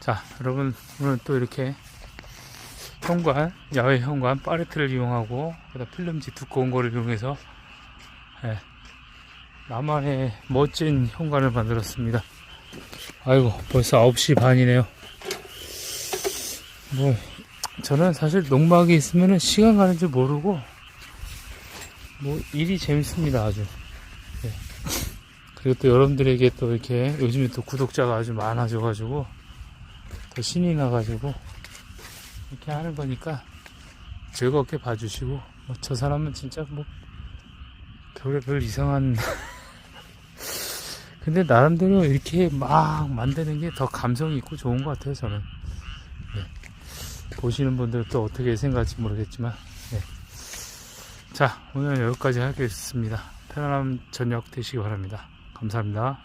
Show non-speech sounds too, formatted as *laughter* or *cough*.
자, 여러분, 오늘 또 이렇게 현관, 야외 현관, 파레트를 이용하고, 필름지 두꺼운 거를 이용해서, 예, 나만의 멋진 현관을 만들었습니다. 아이고, 벌써 9시 반이네요. 뭐, 저는 사실 농막이 있으면 시간 가는 줄 모르고, 뭐, 일이 재밌습니다, 아주. 예. 그리고 또 여러분들에게 또 이렇게 요즘에 또 구독자가 아주 많아져 가지고, 더 신이 나가지고 이렇게 하는 거니까 즐겁게 봐주시고 뭐 저 사람은 진짜 뭐 별의 별 이상한 *laughs* 근데 나름대로 이렇게 막 만드는 게 더 감성이 있고 좋은 것 같아요 저는 네. 보시는 분들 또 어떻게 생각할지 모르겠지만 네. 자 오늘 여기까지 하겠습니다 편안한 저녁 되시기 바랍니다 감사합니다